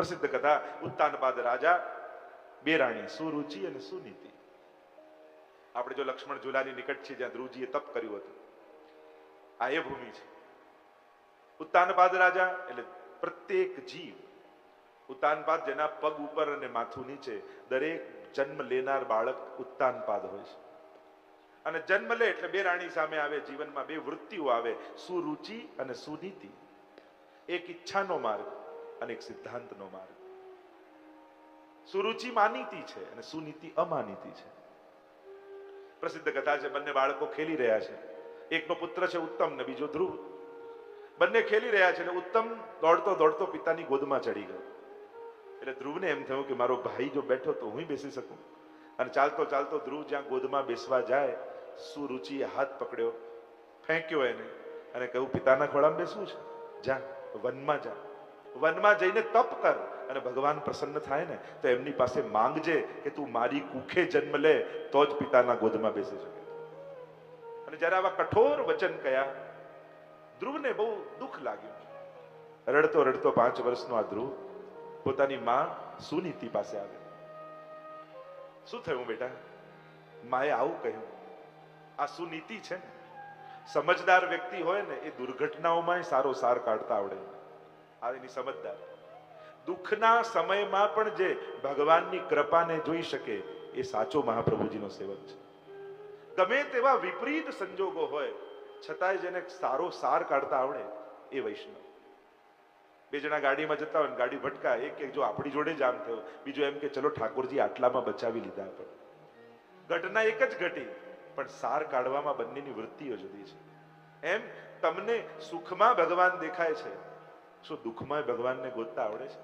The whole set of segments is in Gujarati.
પ્રસિદ્ધ કથા ઉત્તાનપાદ રાજા બે રાણી સુરુચિ અને સુનીતિ. આપણે જો લક્ષ્મણ ઝુલાની નિકટ છે જ્યાં ધ્રુવજીએ તપ કર્યું હતું. આ એ ભૂમિ છે. ઉત્તાનપાદ રાજા એટલે પ્રત્યેક જીવ. ઉત્તાનપાદ જેના પગ ઉપર અને માથું નીચે દરેક જન્મ લેનાર બાળક ઉત્તાનપાદ હોય છે. અને જન્મ લે એટલે બે રાણી સામે આવે, જીવનમાં બે વૃત્તિઓ આવે, સુરુચિ અને સુનીતિ. એક ઈચ્છાનો માર્ગ. અને એક સિદ્ધાંતનો માર્ગ. સુરુચિ માનીતી છે અને સુનીતિ અમાનીતી છે. પ્રસિદ્ધ કથા છે, બંને બાળકો ખેલી રહ્યા છે. એકનો પુત્ર છે ઉત્તમ ને બીજો ધ્રુવ. બંને ખેલી રહ્યા છે ઉત્તમ દોડતો દોડતો પિતાની ગોદમાં ચડી ગયો. એટલે ધ્રુવને એમ થયું કે મારો ભાઈ જો બેઠો તો હું બેસી શકું. અને ચાલતો ચાલતો ધ્રુવ જ્યાં ગોદમાં બેસવા જાય, સુરુચિએ હાથ પકડ્યો, ફેંક્યો એને અને કહ્યું, પિતાના ખોળામાં બેસવું છે? જા, વનમાં જા. વનમાં જઈને તપ કર અને ભગવાન પ્રસન્ન થાય ને, તો એમની પાસે માંગજે કે તું મારી કુખે જન્મ લે, તો જ પિતાના ગોદમાં બેસી શકે. અને જ્યારે આવા કઠોર વચન કયા, ધ્રુવને બહુ દુઃખ લાગ્યું. રડતો રડતો પાંચ વર્ષનો આ ધ્રુવ પોતાની માં સુનીતિ પાસે આવે. શું થયું બેટા? માએ આવું કહ્યું. આ સુનીતિ છે સમજદાર વ્યક્તિ હોય ને, એ દુર્ઘટનાઓમાં સારો સાર કાઢતા આવડે. આ એની સમજદાર. દુઃખના સમયમાં પણ જે ભગવાનની કૃપાને જોઈ શકે, એ સાચો મહાપ્રભુજીનો સેવક છે. ગમે તેવા વિપરીત સંજોગો હોય, છતાંય જેને સારો સાર કાઢતા આવડે, એ વૈષ્ણવ. બે જણા ગાડીમાં જતા હોય ગાડી ભટકાય, એક એક જો આપણી જોડે જ આમ થયો, બીજો એમ કે, ચલો ઠાકોરજી, આટલામાં બચાવી લીધા પણ ઘટના એક જ ઘટી, પણ સાર કાઢવામાં બંનેની વૃત્તિઓ જુદી છે. એમ તમને સુખમાં ભગવાન દેખાય છે શું દુઃખમાં ભગવાનને ગોતતા આવડે છે?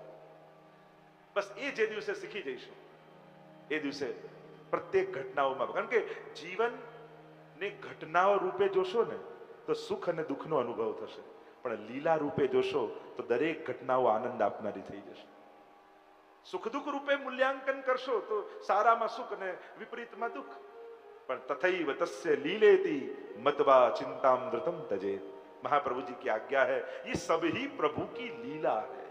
બસ એ જે દિવસે શીખી જઈશું, એ દિવસે પ્રત્યેક ઘટનાઓમાં કારણ કે જીવનને ઘટનાઓ રૂપે જોશો ને, તો સુખ અને દુઃખનો અનુભવ થશે. પણ લીલા રૂપે જોશો, તો દરેક ઘટનાઓ આનંદ આપનારી થઈ જશે. સુખ દુઃખ રૂપે મૂલ્યાંકન કરશો, તો સારામાં સુખ અને વિપરીતમાં દુઃખ. પણ તથૈવ તસ્ય લીલેતી મતવા ચિંતામ ધૃતમ તજે महाप्रभु जी की आज्ञा है ये सब ही प्रभु की लीला है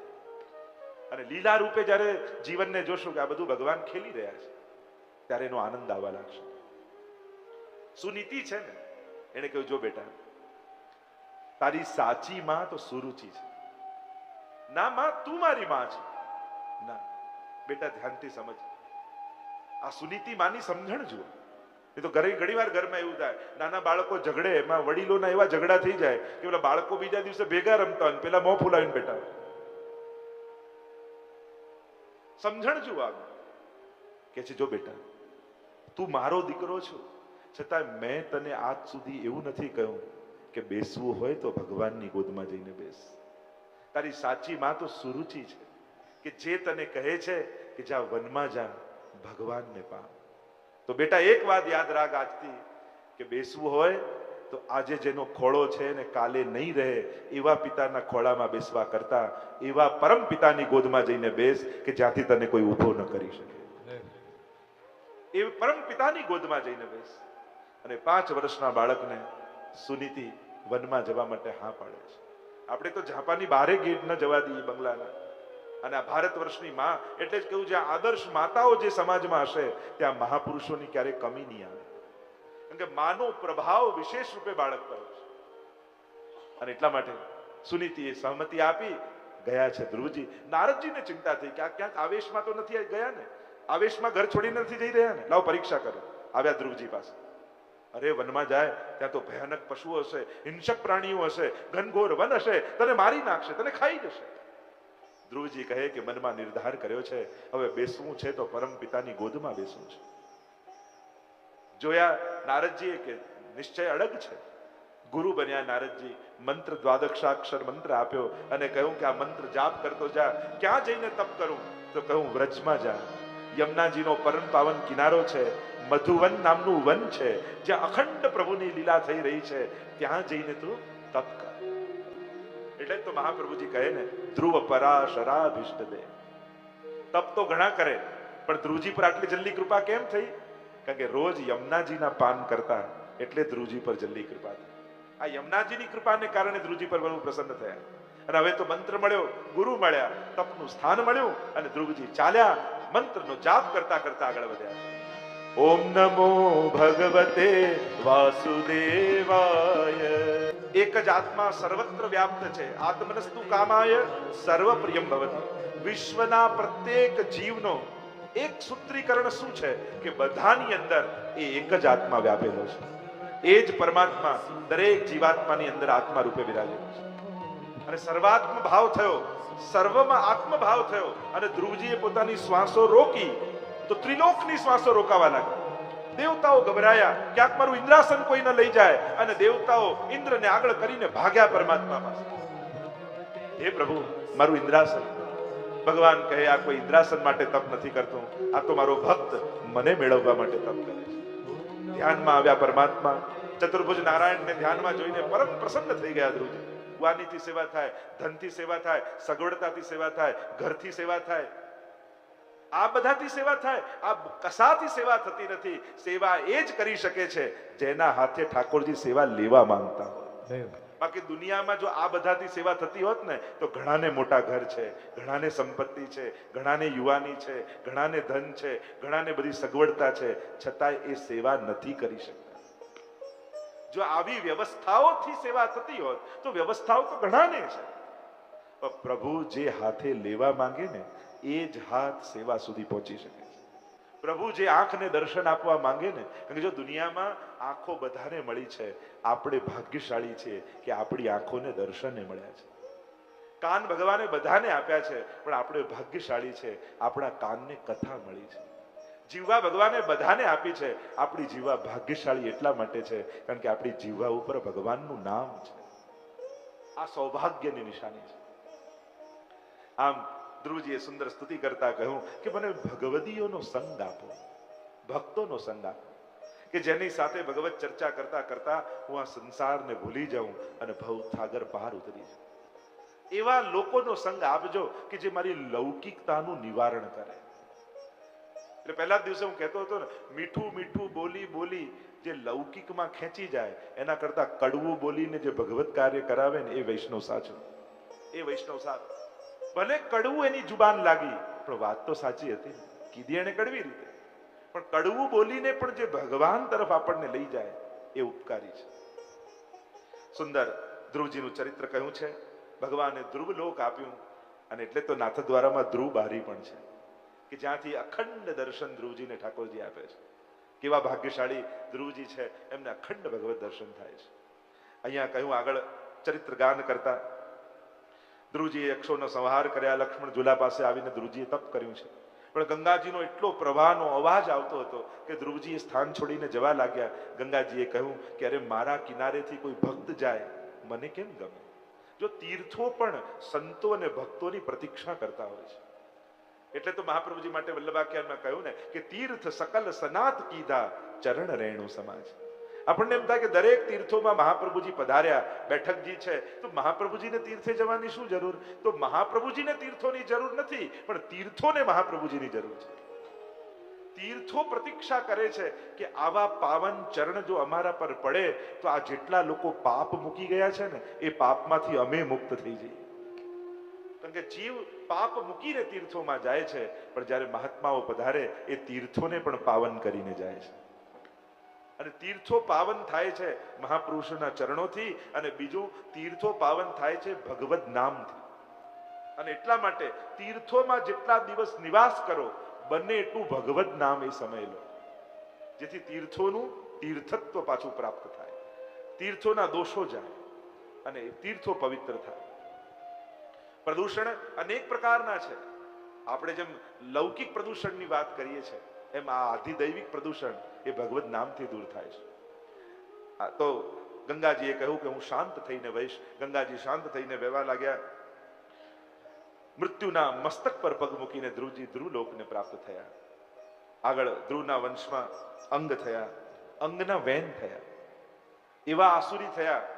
અને લીલા રૂપે જ્યારે જીવનને જોશો કે આ બધું ભગવાન ખેલી રહ્યા છે ત્યારે એનો આનંદ આવવા લાગશે સુનીતિ છે ને એને કહ્યું જો બેટા તારી સાચી માં તો સુરુચિ છે ના માં તું મારી માં છે ના બેટા ધ્યાનથી સમજ આ સુનીતિ માની સમજણ જુઓ એ તો ઘરે ઘણી વાર ઘરમાં એવું થાય. નાના બાળકો ઝઘડે, એમાં વડીલોના એવા ઝઘડા થઈ જાય કે પેલા બાળકો બીજા દિવસે ભેગા રમતા હોય પેલા મોં ફૂલાવીને બેઠા સમજણ છું આગળ કે છે, જો બેટા, તું મારો દીકરો છો છતાં મેં તને આજ સુધી એવું નથી કહ્યું કે બેસવું હોય તો ભગવાનની ગોદમાં જઈને બેસ. તારી સાચી માં તો સુરુચિ છે કે જે તને કહે છે કે જા વનમાં જા, ભગવાનને પામ. તો બેટા એક વાત યાદ રાખ આજથી કે બેસવું હોય તો આજે જેનો ખોળો છે ને કાલે નહીં રહે એવા પિતાના ખોળામાં બેસવા કરતા એવા પરમ પિતાની ગોદમાં જઈને બેસ કે જ્યાંથી તને કોઈ ઊભો ન કરી શકે. એ પરમ પિતાની ગોદમાં જઈને બેસ. અને પાંચ વર્ષના બાળકને સુનીતિ વનમાં જવા માટે હા પાડે છે. આપણે તો ઝાપાની બારે ગેટ ન જવા દઈએ બંગલાના. અને આ ભારત વર્ષની માં એટલે જ કહ્યું જે આદર્શ માતાઓ જે સમાજમાં હશે, ત્યાં મહાપુરુષોની ક્યારેય કમી નહીં આવે. કારણ કે માનો પ્રભાવ વિશેષ રૂપે બાળક પર છે. અને એટલા માટે સુનીતિએ સહમતિ આપી, ગયા છે ધ્રુવજી. નારદજીને ચિંતા થઈ કે આ ક્યાંક આવેશમાં તો નથી ગયા ને? આવેશમાં ઘર છોડીને નથી જઈ રહ્યા ને? લાવ પરીક્ષા કરો. આવ્યા ધ્રુવજી પાસે. અરે, વનમાં જાય, ત્યાં તો ભયાનક પશુઓ હશે, હિંસક પ્રાણીઓ હશે, ઘનઘોર વન હશે, તને મારી નાખશે, તને ખાઈ જશે. ધ્રુવજી કહે કે મનમાં નિર્ધાર કર્યો છે, હવે બેસવું છે તો પરમ પિતાની ગોદમાં બેસવું છે. જોયા નારદજીએ કે નિશ્ચય અડગ છે. ગુરુ બન્યા નારદજી, મંત્ર દ્વાદક્ષાક્ષર મંત્ર આપ્યો અને કહ્યું કે આ મંત્ર જાપ કરતો જા, ક્યાં જઈને તપ કરું? તો કહું વ્રજમાં જા. યમુનાજીનો પરમ પાવન કિનારો છે, મધુવન નામનું વન છે, જ્યાં અખંડ પ્રભુની લીલા થઈ રહી છે, ત્યાં જઈને તું તપ કર. એટલે તો મહાપ્રભુજી કહે ને, ધ્રુવ પરાશરાભિષ્ટ દે. તપ તો ઘણા કરે, પણ ધ્રુવજી પર આટલી જલ્દી કૃપા કેમ થઈ? કારણ કે રોજ યમુનાજીના પાન કરતા એટલે ધ્રુવજી પર જલ્દી કૃપા થઈ. આ યમુનાજીની કૃપાને કારણે ધ્રુવજી પર બહુ પ્રસન્ન થયા. અને હવે તો મંત્ર મળ્યો, ગુરુ મળ્યા, તપનું સ્થાન મળ્યું અને ધ્રુવજી ચાલ્યા મંત્રનો જાપ કરતા કરતા આગળ વધ્યા. ઓમ નમો ભગવતે વાસુદેવાય. એક જ આત્મા સર્વત્ર વ્યાપ્ત છે. આત્મનસ્તુ કામાય સર્વ પ્રિયમ ભવતી. વિશ્વના પ્રત્યેક જીવનો એક સૂત્રીકરણ શું છે? કે બધાની અંદર એ એક જ આત્મા વ્યાપેલો છે. એ જ પરમાત્મા દરેક જીવાત્માની અંદર આત્મા રૂપે વિરાજેલો છે. અને સર્વાત્મ ભાવ થયો, સર્વમાં આત્મભાવ થયો અને ધ્રુવજીએ પોતાની શ્વાસો રોકી, તો ત્રિલોકની શ્વાસો રોકાવા લાગી દેવતાઓ ગભરાયા. ક્યાંક મારું ઇન્દ્રાસન કોઈ ન લઈ જાય અને દેવતાઓ ઇન્દ્રને આગળ કરીને ભાગ્યા પરમાત્મા પાસે હે પ્રભુ, મારું ઇન્દ્રાસન. ભગવાન કહે, આ કોઈ ઇન્દ્રાસન માટે તપ નથી કરતો. આ તો મારો ભક્ત મને મેળવવા માટે તપ કરે છે. ધ્યાનમાં આવ્યા પરમાત્મા. ચતુર્ભુજ નારાયણને ધ્યાનમાં જોઈને પરમ પ્રસન્ન થઈ ગયા ધ્રુવજી. વાનીથી સેવા થાય, ધનથી સેવા થાય, સગવડતાથી સેવા થાય, ઘરથી સેવા થાય. આ બધાથી સેવા થાય આ કશાથી સેવા થતી નથી સેવા એ જ કરી શકે છે જેના હાથે ઠાકોરજી સેવા લેવા માંગતા હોય. બાકી દુનિયામાં જો આ બધાથી સેવા થતી હોત ને તો ઘણાને મોટા ઘર છે ઘણાને સંપત્તિ છે ઘણાને યુવાની છે ઘણાને ધન છે ઘણાને બધી સગવડતા છે છતાંય એ સેવા નથી કરી શકતા. જો આવી વ્યવસ્થાઓથી સેવા થતી હોત તો વ્યવસ્થાઓ તો ઘણાને છે. પણ પ્રભુ જે હાથે લેવા માંગે ને એ જ હાથ સેવા સુધી પહોંચી શકે છે. પ્રભુ જે આંખને દર્શન આપવા માંગે ને, કારણ કે જો દુનિયામાં આંખો બધાને મળી છે, આપણે ભાગ્યશાળી છે કે આપણી આંખોને દર્શને મળ્યા છે. કાન ભગવાને બધાને આપ્યા છે, પણ આપણે ભાગ્યશાળી છે, આપણા કાનને કથા મળી છે. જીવા ભગવાને બધાને આપી છે, આપણી જીવા ભાગ્યશાળી એટલા માટે છે, કારણ કે આપણી જીવા ઉપર ભગવાનનું નામ છે. આ સૌભાગ્યની નિશાની છે. આમ ધ્રુવજીએ સુંદર સ્તુતિ કરતા કહ્યું કે મને ભગવદીઓનો સંગ આપો, ભક્તોનો સંગ આપો, કે જેની સાથે ભગવત ચર્ચા કરતા કરતા હું આ સંસારને ભૂલી જાઉં અને ભવસાગર પાર ઉતરી જાઉં. એવા લોકોનો સંગ આપજો કે જે મારી લૌકિકતાનું નિવારણ કરે. એટલે પહેલા દિવસે હું કહેતો હતો ને, મીઠું મીઠું બોલી બોલી જે લૌકિકમાં ખેંચી જાય, એના કરતા કડવું બોલીને જે ભગવત કાર્ય કરાવે ને એ વૈષ્ણવ સાચો. એ વૈષ્ણવ સાચો ભલે કડવું એની જુબાન લાગી, પણ વાત તો સાચી હતી. કીધી એને કડવી રીતે. પણ કડવું બોલીને પણ જે ભગવાન તરફ આપણને લઈ જાય, એ ઉપકારી છે. સુંદર ધ્રુવજીનું ચરિત્ર કહ્યું છે, ભગવાને ધ્રુવ લોક આપ્યું, અને એટલે તો નાથ દ્વારામાં ધ્રુવ બારી પણ છે. કે જ્યાંથી અખંડ દર્શન ધ્રુવજીને ઠાકોરજી આપે છે. કેવા ભાગ્યશાળી ધ્રુવજી છે, એમને અખંડ ભગવત દર્શન થાય છે. અહીંયા કહ્યું આગળ ચરિત્ર ગાન કરતા ધ્રુવજીએ યક્ષોનો સંહાર કર્યા, લક્ષ્મણ ઝુલા પાસે આવીને ધ્રુવજીએ તપ કર્યું છે. પણ ગંગાજીનો એટલો પ્રવાહનો અવાજ આવતો હતો કે ધ્રુવજીએ સ્થાન છોડીને જવા લાગ્યા. ગંગાજીએ કહ્યું કે અરે, મારા કિનારેથી કોઈ ભક્ત જાય? મને કેમ ગમે? જો તીર્થો પણ સંતો અને ભક્તોની પ્રતીક્ષા કરતા હોય છે. એટલે તો મહાપ્રભુજી માટે વલ્લભાખ્યાનમાં કહ્યું ને કે તીર્થ સકલ સનાત કીધા ચરણ રેણુ સમાજ. આપણને એમ થાય કે દરેક તીર્થોમાં મહાપ્રભુજી પધાર્યા, બેઠકજી છે. તો મહાપ્રભુજીને તીર્થે જવાની શું જરૂર? તો મહાપ્રભુજીને તીર્થોની જરૂર નથી, પણ તીર્થોને મહાપ્રભુજીની જરૂર છે. તીર્થો પ્રતીક્ષા કરે છે કે આવા પાવન ચરણ જો અમારા પર પડે, તો આ જેટલા લોકો પાપ મૂકી ગયા છે ને, એ પાપમાંથી અમે મુક્ત થઈ જઈએ. કારણ કે જીવ પાપ મૂકીને તીર્થોમાં જાય છે, પણ જ્યારે મહાત્માઓ પધારે, એ તીર્થોને પણ પાવન કરીને જાય છે. અને તીર્થો પાવન થાય છે મહાપુરુષોના ચરણોથી અને બીજું તીર્થો પાવન થાય છે ભગવદ નામથી. અને એટલા માટે તીર્થોમાં જેટલા દિવસ નિવાસ કરો, બંને એટલું ભગવદ નામ એ સમય લો. જેથી તીર્થોનું તીર્થત્વ પાછું પ્રાપ્ત થાય. તીર્થોના દોષો જાય અને તીર્થો પવિત્ર થાય. પ્રદૂષણ અનેક પ્રકારના છે. આપણે જેમ લૌકિક પ્રદૂષણની વાત કરીએ છીએ એમ આ આધિદૈવિક પ્રદૂષણ એ ભગવત નામથી દૂર થાય છે. તો ગંગાજીએ કહ્યું કે હું શાંત થઈને વહીશ. ગંગાજી શાંત થઈને વહેવા લાગ્યા. મૃત્યુના મસ્તક પર પગ મૂકીને ધ્રુવજી ધ્રુવલોકને પ્રાપ્ત થયા. આગળ ધ્રુવના વંશમાં અંગ થયા. અંગના વેન થયા. એવા આસુરી થયા.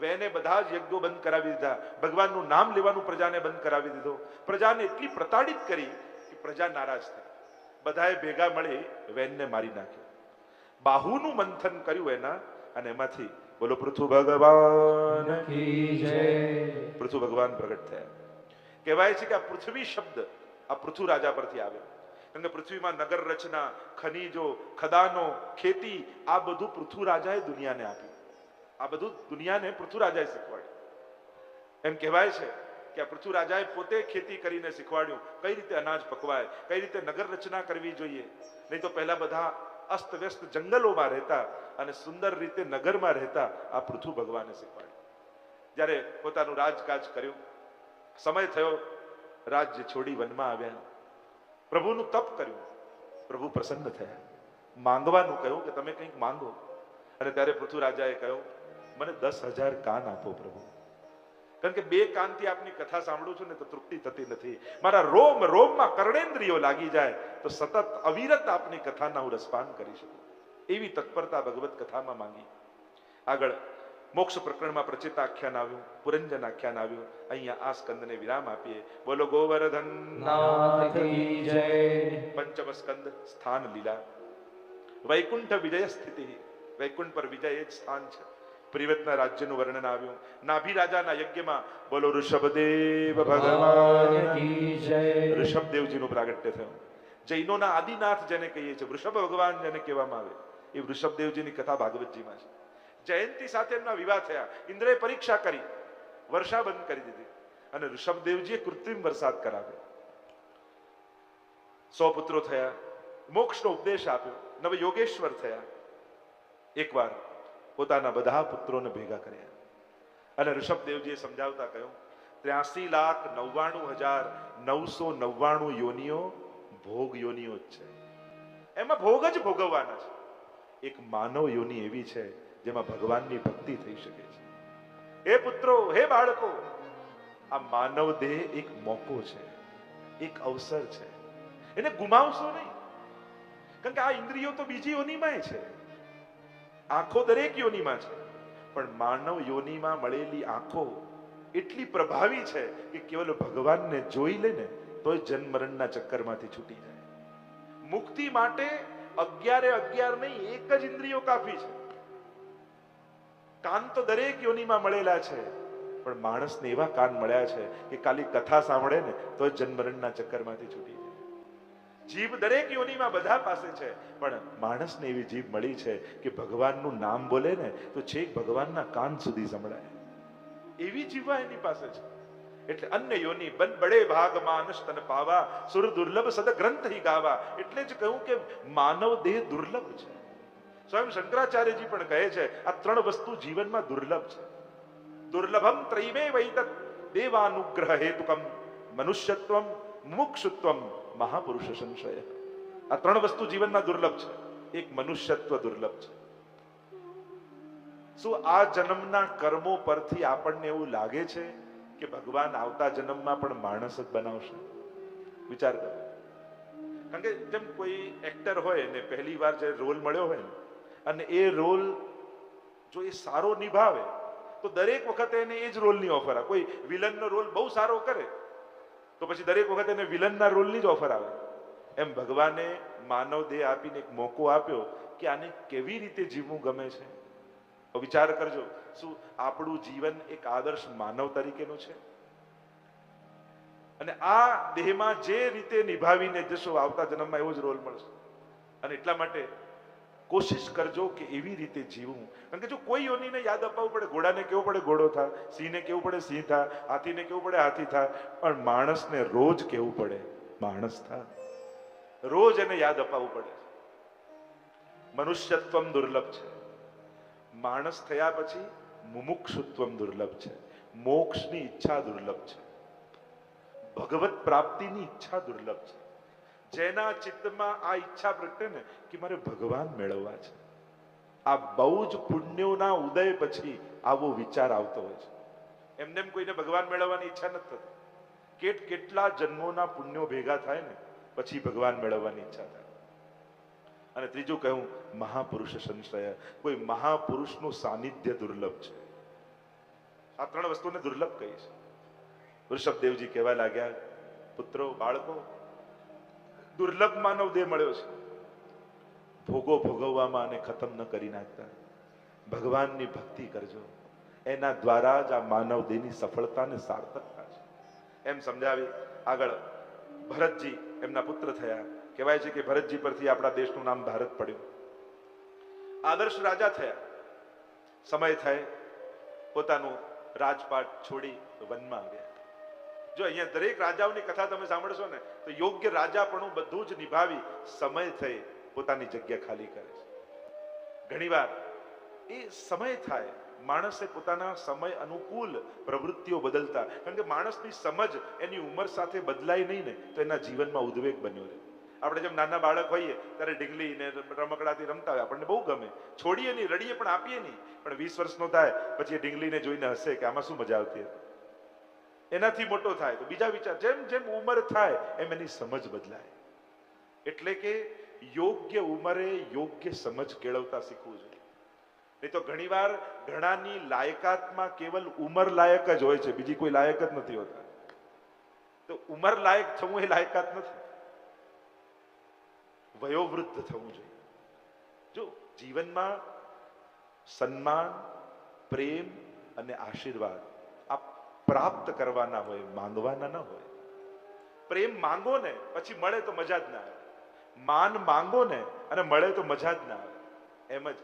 વેને બધા જ યજ્ઞો બંધ કરાવી દીધા. ભગવાનનું નામ લેવાનું પ્રજાને બંધ કરાવી દીધો. પ્રજાને એટલી પ્રતાડિત કરી કે પ્રજા નારાજ થઈ. બધાએ ભેગા મળી વેનને મારી નાખ્યો બાહુનું મંથન કર્યું એના અને એમાંથી બોલો પૃથુ ભગવાન પૃથુ ભગવાન પ્રગટ થયા. કહેવાય છે કે આ પૃથ્વી શબ્દ આ પૃથુ રાજા પરથી આવ્યો કારણ કે પૃથ્વીમાં નગર રચના ખનીજો ખદાનો ખેતી આ બધું પૃથુ રાજાએ દુનિયાને આપ્યું આ બધું દુનિયાને પૃથુ રાજાએ શીખવાડ્યું. એમ કહેવાય છે કે આ પૃથુ પોતે ખેતી કરીને શીખવાડ્યું. કઈ રીતે અનાજ પકવાય? કઈ રીતે નગર રચના કરવી જોઈએ? નહીં તો પહેલા બધા અસ્તવ્યસ્ત જંગલોમાં રહેતા અને સુંદર રીતે નગરમાં રહેતા આ પૃથુ ભગવાને શીખવાડ્યું. જ્યારે પોતાનું રાજકાજ કર્યું. સમય થયો, રાજ્ય છોડી વનમાં આવ્યા. પ્રભુનું તપ કર્યું. પ્રભુ પ્રસન્ન થયા. માંગવાનું કહ્યું કે તમે કંઈક માંગો. અને ત્યારે પૃથુ રાજાએ કહ્યું, મને દસ હજાર કાન આપો પ્રભુ. કારણ કે બે કાનથી આપની કથા સાંભળું છું ને તો તૃપ્તિ થતી નથી. મારા રોમ રોમમાં કર્ણેન્દ્રિયો લાગી જાય તો સતત અવિરત આપની કથાના હું રસપાન કરી શકું. એવી તત્પરતા ભગવત કથામાં માંગી. આગળ મોક્ષ પ્રકરણમાં પ્રચિત આખ્યાન આવ્યું પુરંજન આખ્યાન આવ્યું. અહીંયા આ સ્કંદને વિરામ આપીએ. બોલો ગોવર્ધન. પંચમ સ્કંદ સ્થાન લીલા. વૈકુંઠ વિજય સ્થિતિ. વૈકુંઠ પર વિજય એ જ સ્થાન છે. પ્રિવતના રાજ્યનું વર્ણન આવ્યું. નાભી રાજાના યજ્ઞમાં બોલો ઋષભદેવ ભગવાન ઋષભદેવજીનું પ્રાગટ્ય થયું. જૈનોના આદિનાથ જેને કહીએ છીએ વૃષભ ભગવાન જેને કહેવામાં આવે એ વૃષભદેવજીની કથા ભાગવતજીમાં છે. જયંતિ સાથે એમના વિવાહ થયા. ઇન્દ્રએ પરીક્ષા કરી વર્ષા બંધ કરી દીધી. અને ઋષભદેવજીએ કૃત્રિમ વરસાદ કરાવ્યો. સો પુત્રો થયા. મોક્ષનો ઉપદેશ આપ્યો. નવ યોગેશ્વર થયા. એકવાર પોતાના બધા પુત્રોને ભેગા કર્યા. અને ઋષભદેવજીએ સમજાવતા કહ્યું, ત્ર્યાસી લાખ નવ્વાણું હજાર નવસો નવ્વાણું યોનિઓ ભોગ યોનિઓ જ છે. એમાં ભોગ જ ભોગવવાના છે. એક માનવ યોની એવી છે જેમાં ભગવાનની ભક્તિ થઈ શકે છે. હે પુત્રો, હે બાળકો, આ માનવ દેહ એક મોકો છે, એક અવસર છે. એને ગુમાવશો નહીં. કારણ કે આ ઇન્દ્રિયો તો બીજી યોનીમાં છે. આંખો દરેક યોનિમાં છે. પણ માનવ યોનિમાં મળેલી આંખો એટલી પ્રભાવી છે કે કેવલ ભગવાનને જોઈ લે ને તોય જન્મ ચક્કરમાંથી છૂટી જાય. મુક્તિ માટે અગિયારે અગિયાર નહીં, એક જ ઇન્દ્રિયો કાફી છે. કાન તો દરેક યોનિમાં મળેલા છે, પણ માણસને એવા કાન મળ્યા છે કે ખાલી કથા સાંભળે ને તો જન્મ ચક્કરમાંથી છૂટી જાય. જીભ દરેક યોનીમાં બધા પાસે છે. પણ માણસને એવી જીભ મળી છે કે ભગવાનનું નામ બોલે ને, તો છેક ભગવાનના કાન સુધી સંભળાય. એવી જીવા એની પાસે છે. એટલે અન્ય યોની, બન બડે ભાગ માનસ તન પાવા, સુર દુર્લભ સદ ગ્રંથ હિ ગાવા. એટલે જ કહ્યું કે માનવ દેહ દુર્લભ છે. સ્વયં શંકરાચાર્યજી પણ કહે છે, આ ત્રણ વસ્તુ જીવનમાં દુર્લભ છે. દુર્લભમ ત્રૈમે વૈતત દેવાનુગ્રહ હેતુકમ, મનુષ્યત્વમ મુક્ષુત્વમ મહાપુરુષ સંશય. આ ત્રણ વસ્તુ જીવનમાં દુર્લભ છે. એક મનુષ્યત્વ દુર્લભ છે. શું આ જન્મના કર્મો પરથી આપણને એવું લાગે છે કે ભગવાન આવતા જન્મમાં પણ માણસ જ બનાવશે? વિચાર કરો. કારણ કે જેમ કોઈ એક્ટર હોય ને પહેલી વાર જે રોલ મળ્યો હોય ને, અને એ રોલ જો એ સારો નિભાવે, તો દરેક વખતે એને એ જ રોલની ઓફર આ. કોઈ વિલનનો રોલ બહુ સારો કરે તો પછી દરેક વખતે એને વિલનના રોલની જ ઓફર આવે. એમ ભગવાને માનવ દેહ આપીને એક મોકો આપ્યો કે આને કેવી રીતે જીવવું ગમે છે? વિચાર કરજો, શું આપણું જીવન એક આદર્શ માનવ તરીકેનું છે? અને આ દેહમાં જે રીતે નિભાવીને જશો, આવતા જન્મમાં એવો જ રોલ મળશે. અને એટલા માટે કોશિશ કરજો કે એવી રીતે જીવવું કારણ કે જો કોઈ યોનીને યાદ અપાવવું પડે, ઘોડાને કેવું પડે, ઘોડો થા, સિંહને કેવું પડે, સિંહ થા, હાથીને કેવું પડે, હાથી થા. પણ માણસને રોજ કેવું પડે? માણસ થા. રોજ એને યાદ અપાવવું પડે મનુષ્યત્વમ દુર્લભ છે. માણસ થયા પછી મુમુક્ષુત્વમ દુર્લભ છે. મોક્ષની ઈચ્છા દુર્લભ છે. ભગવત પ્રાપ્તિની ઈચ્છા દુર્લભ છે. જેના ચિત્તમાં આ ઈચ્છા પ્રગટે ને કે મારે ભગવાન મેળવવા છે. આ બહુ જ પુણ્યોના ઉદય પછી આવો વિચાર આવતો હોય છે. એમને કોઈને ભગવાન મેળવવાની ઈચ્છા નથી થતી. કેટ કેટલા જન્મોના પુણ્યો ભેગા થાય ને પછી ભગવાન મેળવવાની ઈચ્છા થાય. અને ત્રીજું કહ્યું મહાપુરુષ સંશ્રય કોઈ મહાપુરુષનું સાનિધ્ય દુર્લભ છે. આ ત્રણ વસ્તુને દુર્લભ કહી છે વૃષભદેવજી કહેવા લાગ્યા, પુત્રો, બાળકો દુર્લભ માનવ દેહ મળ્યો છે. ભોગો ભોગવવામાં અને ખતમ ન કરી નાખતા. ભગવાનની ભક્તિ કરજો. એના દ્વારા જ આ માનવ દેહની સફળતા ને સાર્થકતા છે. એમ સમજાવી આગળ ભરતજી એમના પુત્ર થયા. કહેવાય છે કે ભરતજી પરથી આપણા દેશનું નામ ભારત પડ્યું. આદર્શ રાજા થયા. સમય થાય. પોતાનું રાજપાટ છોડી વનમાં ગયા જો અહીંયા દરેક રાજાઓની કથા તમે સાંભળશો ને, તો યોગ્ય રાજાપણું બધું જ નિભાવી સમય થઈ પોતાની જગ્યા ખાલી કરે છે. ઘણીવાર એ સમય થાય, માણસે પોતાના સમય અનુકૂળ પ્રવૃત્તિઓ બદલતા, કારણ કે માણસની સમજ એની ઉંમર સાથે બદલાય નહીં ને, તો એના જીવનમાં ઉદ્વેગ બન્યો રહે. આપણે જેમ નાના બાળક હોઈએ, ત્યારે ઢીંગલી ને રમકડાથી રમતા હોય, આપણને બહુ ગમે. છોડીએ નહીં, રડીએ પણ આપીએ નહીં. પણ વીસ વર્ષનો થાય, પછી એ ઢીંગલીને જોઈને હશે કે આમાં શું મજા આવતી હતી? એનાથી મોટો થાય. તો બીજા વિચાર, જેમ જેમ ઉંમર થાય, એમ એની સમજ બદલાય. એટલે કે યોગ્ય ઉંમરે યોગ્ય સમજ કેળવતા શીખવું જોઈએ. નહીં તો ઘણીવાર ઘણાની લાયકાતમાં કેવલ ઉંમર લાયક જ હોય છે, બીજી કોઈ લાયક જ નથી હોતા. તો ઉંમર લાયક થવું એ લાયકાત નથી. વયોવૃદ્ધ થવું જોઈએ. જો જીવનમાં સન્માન, પ્રેમ અને આશીર્વાદ પ્રાપ્ત કરવાના હોય, માંગવાના ન હોય. પ્રેમ માંગો ને, પછી મળે તો મજા જ ના આવે. માન માંગો ને, અને મળે તો મજા જ ના આવે. એમ જ.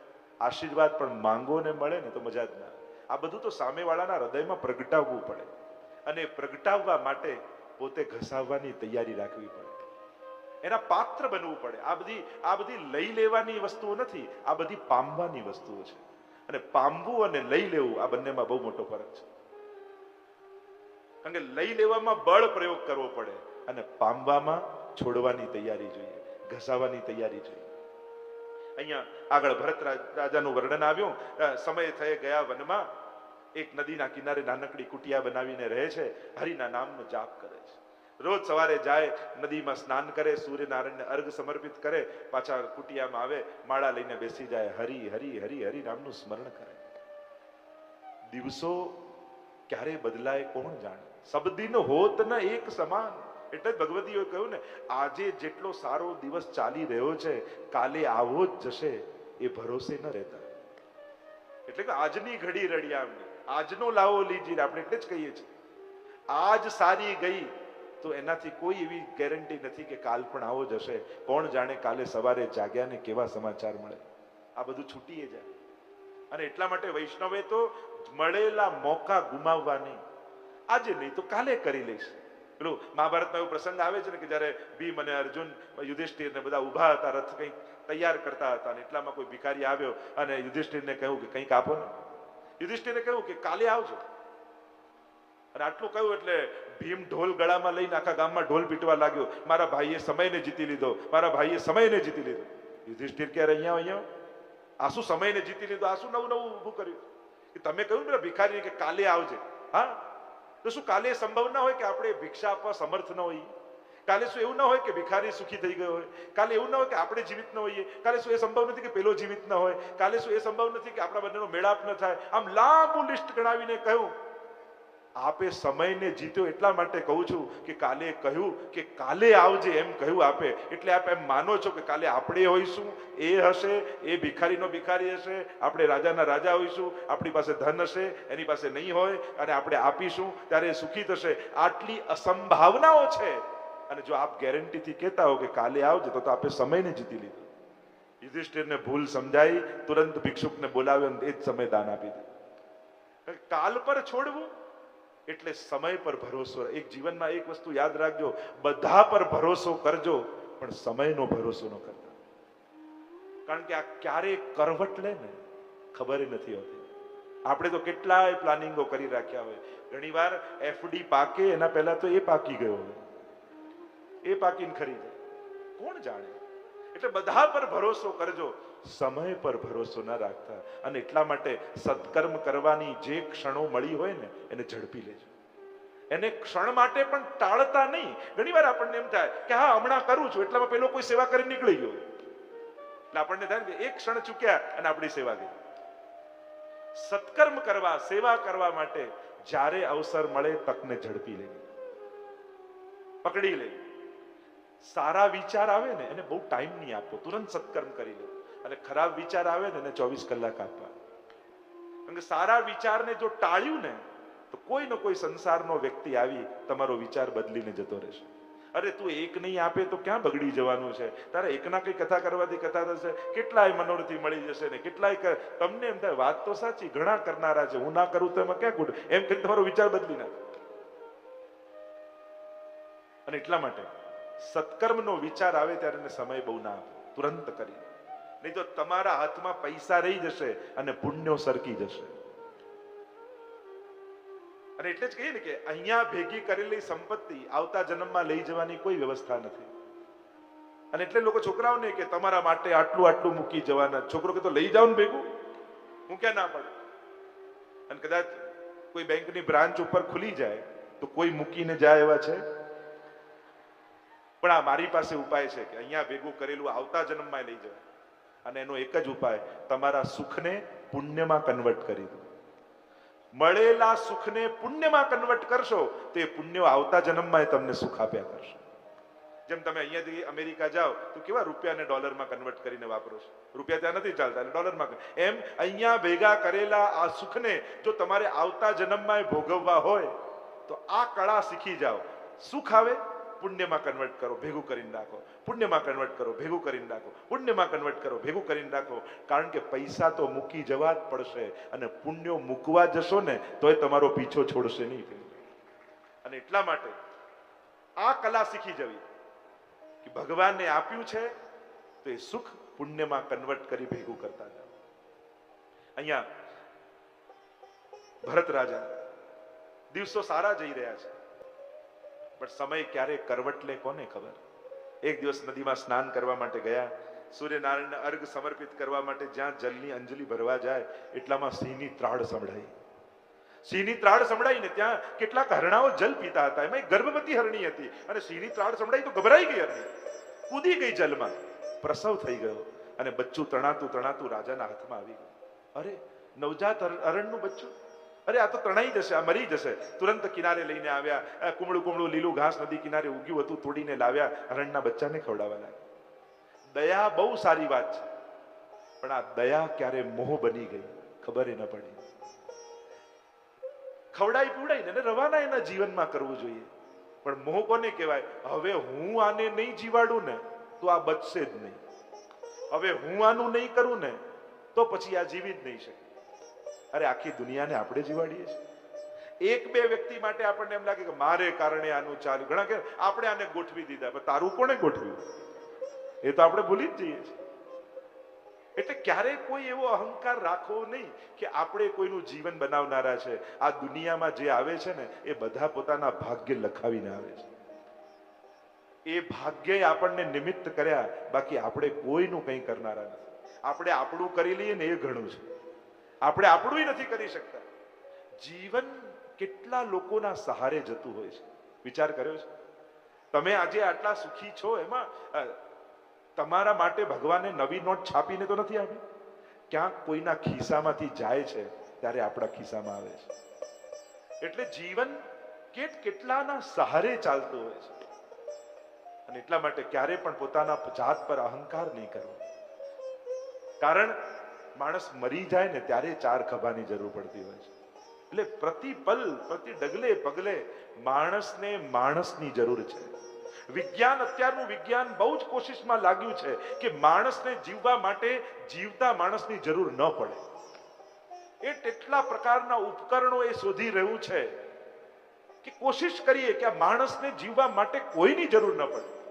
આશીર્વાદ પણ માંગો ને, મળે ને, તો મજા જ ના આવે. આ બધું તો સામેવાળાના હૃદયમાં પ્રગટાવવું પડે. અને પ્રગટાવવા માટે પોતે ઘસાવવાની તૈયારી રાખવી પડે. એના પાત્ર બનવું પડે. આ બધી આ બધી લઈ લેવાની વસ્તુઓ નથી, આ બધી પામવાની વસ્તુઓ છે. અને પામવું અને લઈ લેવું, આ બંનેમાં બહુ મોટો ફરક છે. કારણ કે લઈ લેવામાં બળ પ્રયોગ કરવો પડે અને પામવામાં છોડવાની તૈયારી જોઈએ, ઘસાવાની તૈયારી જોઈએ. અહીંયા આગળ ભરત રાજ- રાજાનું વર્ણન આવ્યું. સમય થઈ ગયા વનમાં એક નદીના કિનારે નાનકડી કુટિયા બનાવીને રહે છે, હરિના નામનો જાપ કરે છે. રોજ સવારે જાય, નદીમાં સ્નાન કરે, સૂર્યનારાયણને અર્ઘ સમર્પિત કરે, પાછા કુટિયામાં આવે, માળા લઈને બેસી જાય, હરિ હરિ હરિ હરિ નામનું સ્મરણ કરે. દિવસો ક્યારે બદલાય કોણ જાણે? સબદિન હોત ન એક સમાન. એટલે ભગવતીઓએ કહ્યું ને, આજે જેટલો સારો દિવસ ચાલી રહ્યો છે, કાલે આવો જ જશે, એ ભરોસે ન રહેતા. એટલે કે આજની ઘડી રડિયામણી આજનો લાવો લીજી આપણે એટલે જ કહીએ છીએ. આજ સારી ગઈ, તો એનાથી કોઈ એવી ગેરંટી નથી કે કાલ પણ આવો જશે કોણ જાણે કાલે સવારે જાગ્યા ને કેવા સમાચાર મળે. આ બધું છૂટીએ જાય. અને એટલા માટે વૈષ્ણવે તો મળેલા મોકા ગુમાવવા નહીં. આજે નહીં, તો કાલે કરી લઈશ. પેલું મહાભારતમાં એવો પ્રસંગ આવે છે ને કે જ્યારે ભીમ અને અર્જુન યુધિષ્ઠિર ને બધા ઊભા હતા, રથ કંઈક તૈયાર કરતા હતા અને એટલામાં કોઈ ભિખારી આવ્યો અને યુધિષ્ઠિરને કહ્યું કે કંઈક આપો ને. યુધિષ્ઠિરને કહ્યું કે કાલે આવજો. અને આટલું કહ્યું એટલે ભીમ ઢોલ ગળામાં લઈને આખા ગામમાં ઢોલ પીટવા લાગ્યો. મારા ભાઈએ સમયને જીતી લીધો. મારા ભાઈએ સમયને જીતી લીધો. યુધિષ્ઠિર ક્યારે અહીંયા અહીંયા? આ શું સમયને જીતી લીધો. આ શું નવું નવું ઊભું કર્યું. કે તમે કહ્યું ને ભિખારી કે કાલે આવજે. હા? તો શું કાલે સંભવ ના હોય કે આપણે ભિક્ષા આપવા સમર્થ ન હોઈએ? કાલે શું એવું ના હોય કે ભિખારી સુખી થઈ ગયો હોય? કાલે એવું ના હોય કે આપણે જીવિત ન હોઈએ? કાલે શું એ સંભવ નથી કે પેલો જીવિત ન હોય? કાલે શું એ સંભવ નથી કે આપણા બંનેનો મેળાપ ન થાય? આમ લાંબુ લિસ્ટ ગણાવીને કહ્યું આપે સમયને જીત્યો એટલા માટે કહું છું કે કાલે કહ્યું કે કાલે આવજે એમ કહ્યું આપે. એટલે આપ એમ માનો છો કે કાલે આપણે હોઈશું, એ હશે, એ ભિખારીનો ભિખારી હશે, આપણે રાજાના રાજા હોઈશું, આપણી પાસે ધન હશે, એની પાસે નહીં હોય, અને આપણે આપીશું, ત્યારે એ સુખી થશે. આટલી અસંભાવનાઓ છે. અને જો આપ ગેરંટીથી કહેતા હો કે કાલે આવજો, તો આપે સમયને જીતી લીધો. યુધિષ્ઠિરને ભૂલ સમજાઈ, તુરંત ભિક્ષુકને બોલાવ્યો એ જ સમય દાન આપી દીધું. કાલ પર છોડવું? એટલે સમય પર ભરોસો એક જીવનમાં એક વસ્તુ યાદ રાખજો, બધા પર ભરોસો કરજો, પણ સમયનો ભરોસો ન કરતા. કારણ કે આ ક્યારે કરવટ લે ને, ખબર નથી હોતી. આપણે તો કેટલાય પ્લાનિંગો કરી રાખ્યા હોય. ઘણીવાર એફડી પાકે, એના પહેલા તો એ પાકી ગયો હોય. એ પાકીને ખરીદે. કોણ જાણે? એટલે બધા પર ભરોસો કરજો. સમય પર ભરોસો ના રાખતા. અને એટલા માટે સત્કર્મ કરવાની જે ક્ષણો મળી હોય ને, એને ઝડપી લેજો. એને ક્ષણ માટે પણ ટાળતા નહીં. ઘણીવાર આપણને એમ થાય કે, હા, હમણાં કરું છું, એટલામાં પેલો કોઈ સેવા કરી નીકળી ગયો. એટલે આપણને થાય કે, એક ક્ષણ ચૂક્યા અને આપણી સેવા ગઈ. સત્કર્મ કરવા, સેવા કરવા માટે જ્યારે અવસર મળે, તકને ઝડપી લેવી પકડી લેવી સારા વિચાર આવે ને, એને બહુ ટાઈમ નહીં આપો. તુરંત સત્કર્મ કરી લે. અને ખરાબ વિચાર આવે ને એને ચોવીસ કલાક આપવા. કારણ કે સારા વિચારને જો ટાળ્યું ને, તો કોઈ ને કોઈ સંસારનો વ્યક્તિ આવી તમારો વિચાર બદલીને જતો રહેશે. અરે તું એક નહીં આપે તો ક્યાં બગડી જવાનું છે? તારે એકના કઈ કથા કરવાથી કથા થશે? કેટલાય મનોરથી મળી જશે ને? કેટલાય તમને એમ થાય, વાત તો સાચી, ઘણા કરનારા છે. હું ના કરું તો એમાં ક્યાં ખોટું એમ કરીને તમારો વિચાર બદલી નાખે. અને એટલા માટે સત્કર્મનો વિચાર આવે ત્યારે એને સમય બહુ ના આપો. તુરંત કરી નહીં તો તમારા હાથમાં પૈસા રહી જશે અને પુણ્યો સરકી જશે. અને એટલે જ કહીએ ને કે અહીંયા ભેગી કરેલી સંપત્તિ આવતા જન્મમાં લઈ જવાની કોઈ વ્યવસ્થા નથી. અને એટલે લોકો છોકરાઓને કે તમારા માટે આટલું આટલું મૂકી જવાના. છોકરો કે તો લઈ જાઓ ને ભેગું. હું ક્યાં ના પડે? અને કદાચ કોઈ બેંકની બ્રાન્ચ ઉપર ખુલી જાય તો કોઈ મૂકીને જાય એવા છે? પણ આ મારી પાસે ઉપાય છે કે અહીંયા ભેગું કરેલું આવતા જન્મમાં લઈ જવાય. અને એનો એક જ ઉપાય, તમારા સુખને પુણ્યમાં કન્વર્ટ કરી દો. મળેલા સુખને પુણ્યમાં કન્વર્ટ કરશો, તો એ પુણ્ય આવતા જન્મમાં તમને સુખ આપ્યા કરશે. જેમ તમે અહીંયાથી અમેરિકા જાઓ, તો કેવા રૂપિયાને ડોલરમાં કન્વર્ટ કરીને વાપરો છો? રૂપિયા ત્યાં નથી ચાલતા ડોલરમાં એમ અહીંયા ભેગા કરેલા આ સુખને જો તમારે આવતા જન્મમાં ભોગવવા હોય, તો આ કળા શીખી જાઓ. સુખ આવે? પુણ્યમાં કન્વર્ટ કરો ભેગું કરીને રાખો પુણ્યમાં કન્વર્ટ કરો ભેગું કરીને રાખો પુણ્યમાં કન્વર્ટ કરો ભેગું કરીને રાખો કારણ કે પૈસા તો મૂકી જવા જ પડશે અને પુણ્યો મૂકવા જશો ને તોય તમારો પીછો છોડશે નહીં અને એટલા માટે આ કલા શીખી જવી કે ભગવાનને આપ્યું છે તો એ સુખ પુણ્યમાં કન્વર્ટ કરી ભેગું કરતા જાઓ અહીંયા ભરત રાજા દિવસો સારા જઈ રહ્યા છે પણ સમય ક્યારે કરવટ લે કોને ખબર? એક દિવસ નદીમાં સ્નાન કરવા માટે ગયા, સૂર્યનારાયણને અર્ઘ સમર્પિત કરવા માટે જ્યાં જલની અંજલિ ભરવા જાય, એટલામાં સિંહની ત્રાડ સંભળાઈ. સિંહની ત્રાડ સંભળાઈ ને ત્યાં કેટલાક હરણાઓ જલ પીતા હતા. એમાં એક ગર્ભવતી હરણી હતી અને સિંહની ત્રાડ સંભળાઈ તો ગભરાઈ ગઈ હરણી. કૂદી ગઈ જલમાં. પ્રસવ થઈ ગયો અને બચ્ચું તણાતું તણાતું રાજાના હાથમાં આવી ગયું. અરે, નવજાત હરણનું બચ્ચું? અરે, આ તો તણાઈ જશે, આ મરી જશે. તુરંત કિનારે લઈને આવ્યા. કુમળું કુમળું લીલું ઘાસ નદી કિનારે ઉગ્યું હતું, તોડીને લાવ્યા, હરણના બચ્ચાને ખવડાવવા લાગ્યા. દયા બહુ સારી વાત છે, પણ આ દયા ક્યારે મોહ બની ગઈ? ખબર એ ન પડી. ખવડાઈ પીવડાઈને એને રવાના એના જીવનમાં કરવું જોઈએ. પણ મોહ કોને કહેવાય? હવે હું આને નહીં જીવાડું ને, તો આ બચશે જ નહીં. હવે હું આનું નહીં કરું ને, તો પછી આ જીવી જ નહીં શકે. અરે, આખી દુનિયાને આપણે જીવાડીએ છીએ. એક બે વ્યક્તિ માટે આપણને એમ લાગે કે મારે કારણે આનું ચાલ્યું ઘણા કે આપણે આને ગોઠવી દીધા, પણ તારું કોણે ગોઠવ્યું? એ તો આપણે ભૂલી જ જઈએ છીએ. એટલે ક્યારેય કોઈ એવો અહંકાર રાખવો નહીં કે આપણે કોઈનું જીવન બનાવનારા છે. આ દુનિયામાં જે આવે છે ને, એ બધા પોતાના ભાગ્ય લખાવીને આવે છે. એ ભાગ્યે આપણને નિમિત્ત કર્યા, બાકી આપણે કોઈનું કંઈ કરનારા નથી. આપણે આપણું કરી લઈએ ને એ ઘણું છે. આપણે આપણું નથી કરી શકતા. જીવન કેટલા લોકોના સહારે જતું હોય છે? વિચાર કર્યો છે? તમે આજે આટલા સુખી છો એમાં તમારા માટે ભગવાને નવી નોટ છાપીને તો નથી આપી? ક્યાંક કોઈના ખિસ્સામાંથી જાય છે, ત્યારે આપણા ખિસ્સામાં આવે છે. એટલે જીવન કેટ કેટલાના સહારે ચાલતું હોય છે? અને એટલા માટે ક્યારે પણ પોતાના જાત પર અહંકાર નહીં કરવો. કારણ માણસ મરી જાય ને ત્યારે ચાર ખભાની જરૂર પડતી હોય છે. એટલે પ્રતિ પલ, પ્રતિ ડગલે પગલે માણસને માણસની જરૂર છે. વિજ્ઞાન અત્યારનું વિજ્ઞાન બહુ જ કોશિશમાં લાગ્યું છે કે માણસને જીવવા માટે જીવતા માણસની જરૂર ન પડે. એ કેટલા પ્રકારના ઉપકરણો એ શોધી રહ્યું છે કે કોશિશ કરીએ કે આ માણસને જીવવા માટે કોઈની જરૂર ન પડે.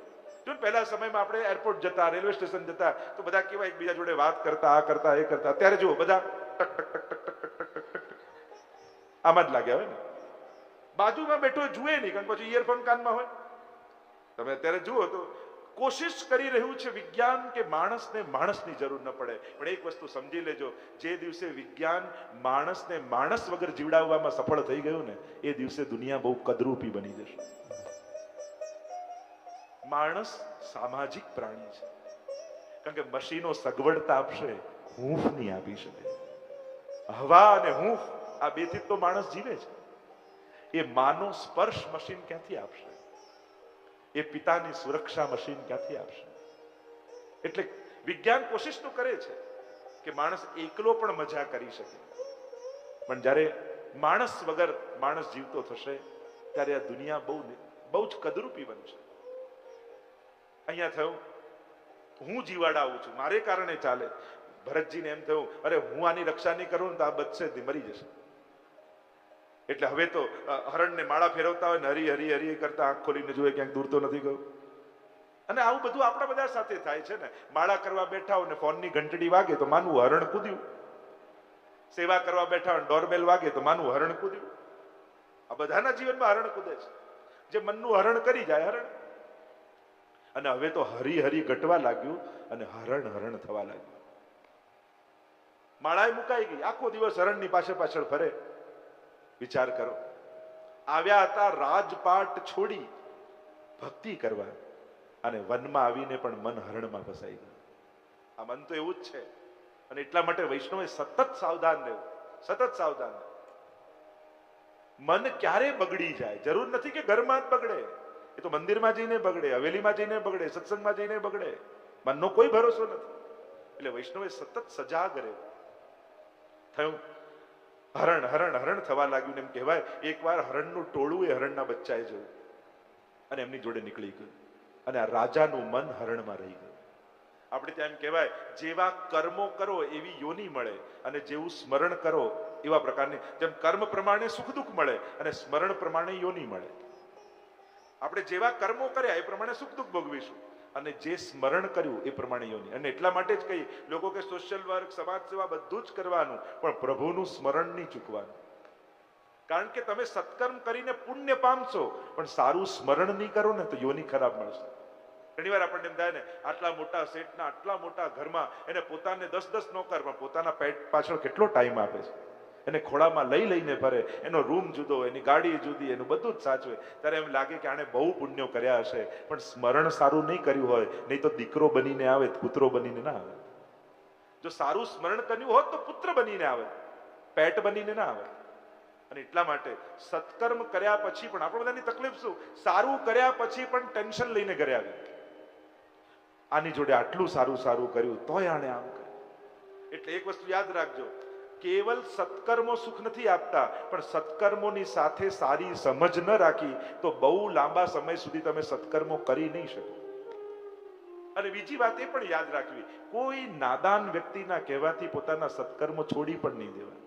જો પહેલા સમયમાં આપણે એરપોર્ટ જતા રેલવે સ્ટેશન જતા, તો બધા કેવા એકબીજા જોડે વાત કરતા, આ કરતા, એ કરતા. ત્યારે જુઓ, બધા ટક જ લાગે હવે ને. બાજુમાં બેઠો જુએ નહીં, કારણ પછી ઇયરફોન કાનમાં હોય. તમે અત્યારે જુઓ તો કોશિશ કરી રહ્યું છે વિજ્ઞાન કે માણસને માણસની જરૂર ન પડે. પણ એક વસ્તુ સમજી લેજો, જે દિવસે વિજ્ઞાન માણસને માણસ વગર જીવડાવવામાં સફળ થઈ ગયું ને, એ દિવસે દુનિયા બહુ કદરૂપી બની જશે. માણસ સામાજિક પ્રાણી છે. કારણ કે મશીનો સગવડતા આપશે, હૂંફ નહીં આપી શકે. હવા અને હૂંફ, આ બેથી તો માણસ જીવે છે. એ માનો સ્પર્શ મશીન ક્યાંથી આપશે? એ પિતાની સુરક્ષા મશીન ક્યાંથી આપશે? એટલે વિજ્ઞાન કોશિશ તો કરે છે કે માણસ એકલો પણ મજા કરી શકે. પણ જ્યારે માણસ વગર માણસ જીવતો થશે, ત્યારે આ દુનિયા બહુ બહુ જ કદરૂપી બનશે. અહીંયા થયું, હું જીવાડાવું છું, મારે કારણે ચાલે. ભરતજીને એમ થયું, અરે, હું આની રક્ષા નહીં કરું ને તો આ બચશે મરી જશે. એટલે હવે તો હરણને માળા ફેરવતા હોય ને હરી હરી હરી કરતા આંખ ખોલીને જોયે ક્યાંક દૂર તો નથી ગયું. અને આવું બધું આપણા બધા સાથે થાય છે ને. માળા કરવા બેઠા હોય ને ફોનની ઘંટડી વાગે તો માનવું હરણ કૂદ્યું. સેવા કરવા બેઠા હોય ડોરબેલ વાગે તો માનવું હરણ કૂદ્યું. આ બધાના જીવનમાં હરણ કૂદે છે. જે મનનું હરણ કરી જાય હરણ. અને હવે તો હરી હરી ઘટવા લાગ્યું અને હરણ હરણ થવા લાગ્યું. માળાએ મુકાઈ ગઈ. આખો દિવસ હરણની પાછળ પાછળ ફરે. વિચાર કરો. આવ્યા હતા રાજપાટ છોડી ભક્તિ કરવા અને વનમાં આવીને પણ મન હરણમાં ફસાઈ ગયું. આ મન તો એવું જ છે. અને એટલા માટે વૈષ્ણવે સતત સાવધાન રહેવું. સતત સાવધાન. મન ક્યારે બગડી જાય? જરૂર નથી કે ઘરમાં જ બગડે. એ તો મંદિરમાં જઈને બગડે, હવેલીમાં જઈને બગડે, સત્સંગમાં જઈને બગડે. મનનો કોઈ ભરોસો નથી. એટલે વૈષ્ણવે સતત સજાગ રહેવું થયું? હરણ હરણ હરણ થવા લાગ્યું એમ કહેવાય, એકવાર હરણનું ટોળું એ હરણના બચ્ચાએ જોયું. અને એમની જોડે નીકળી ગયું. અને આ રાજાનું મન હરણમાં રહી ગયું. આપણે ત્યાં એમ કહેવાય, જેવા કર્મો કરો એવી યોની મળે, અને જેવું સ્મરણ કરો એવા પ્રકારની, જેમ કર્મ પ્રમાણે સુખ દુઃખ મળે, અને સ્મરણ પ્રમાણે યોની મળે. આપણે જેવા કર્મો કર્યા એ પ્રમાણે સુખ દુઃખ ભોગવીશું. અને જે સ્મરણ કર્યું એ પ્રમાણે યોની. અને એટલા માટે જ કહી લોકો કે સોશિયલ વર્ક સમાજ સેવા બધું જ કરવાનું, પણ પ્રભુનું સ્મરણ નહીં ચૂકવાનું. કારણ કે તમે સત્કર્મ કરીને પુણ્ય પામશો, પણ સારું સ્મરણ નહીં કરો ને તો યોની ખરાબ મળશે. ઘણીવાર આપણને એમ થાય ને, આટલા મોટા સેટના આટલા મોટા ઘરમાં એને પોતાને દસ દસ નોકર પણ પોતાના પેટ પાછળ કેટલો ટાઈમ આપે છે. એને ખોળામાં લઈ લઈને ફરે, એનો રૂમ જુદો એની ગાડી જુદી, એનું બધું જ સાચવે. ત્યારે એમ લાગે કે આણે બહુ પુણ્યો કર્યા હશે. પણ સ્મરણ સારું નહીં કર્યું હોય, નહીં તો દીકરો બનીને આવે કૂતરો બનીને ના આવે. જો સારું સ્મરણ કર્યું હોત તો પુત્ર બનીને આવે, પેટ બનીને ના આવે. અને એટલા માટે સત્કર્મ કર્યા પછી પણ આપણે બધાની તકલીફ શું? સારું કર્યા પછી પણ ટેન્શન લઈને ઘરે આવે. આની જોડે આટલું સારું સારું કર્યું, તોય આણે આમ કર્યું. એટલે એક વસ્તુ યાદ રાખજો. કેવલ સત્કર્મો સુખ નથી આપતા, પણ સત્કર્મોની સાથે સારી સમજ ન રાખી, તો બહુ લાંબા સમય સુધી તમે સત્કર્મો કરી નહીં શકો. અને બીજી વાત એ પણ યાદ રાખવી, કોઈ નાદાન વ્યક્તિના કહેવાથી પોતાના સત્કર્મો છોડી પણ નહીં દેવા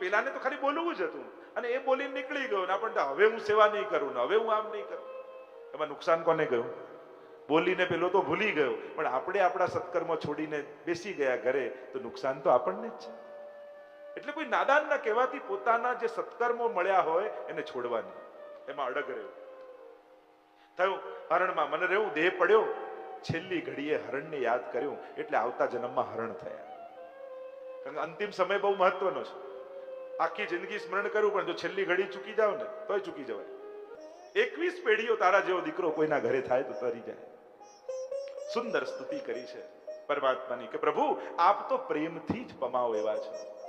પેલાને તો ખાલી બોલવું જ હતું, અને એ બોલીને નીકળી ગયો, ને આપણને હવે હું સેવા નહીં કરું, ને હવે હું આમ નહીં કરું. એમાં નુકસાન કોને ગયું? બોલીને પેલો તો ભૂલી ગયો. પણ આપણે આપણા સત્કર્મ છોડીને બેસી ગયા ઘરે, તો નુકસાન તો આપણને જ છે. એટલે કોઈ નાદાનના કહેવાથી પોતાના જે સત્કર્મો મળ્યા હોય, એને છોડવાની. એમાં અડગ રહ્યો. થયું. હરણમાં મને રહેવું, દેહ પડ્યો. છેલ્લી ઘડીએ હરણને યાદ કર્યું. એટલે આવતા જન્મમાં હરણ થયા. કારણ કે અંતિમ સમય બહુ મહત્વનો છે. આખી જિંદગી સ્મરણ કરવું પણ જો છેલ્લી ઘડી ચૂકી જાવ ને, તોય ચૂકી જવાય. એકવીસ પેઢીઓ તારા જેવો દીકરો કોઈના ઘરે થાય તો તરી જાય. સુંદર સ્તુતિ કરી છે પરમાત્માની કે પ્રભુ આપ તો પ્રેમથી જ પમાવો એવા છો.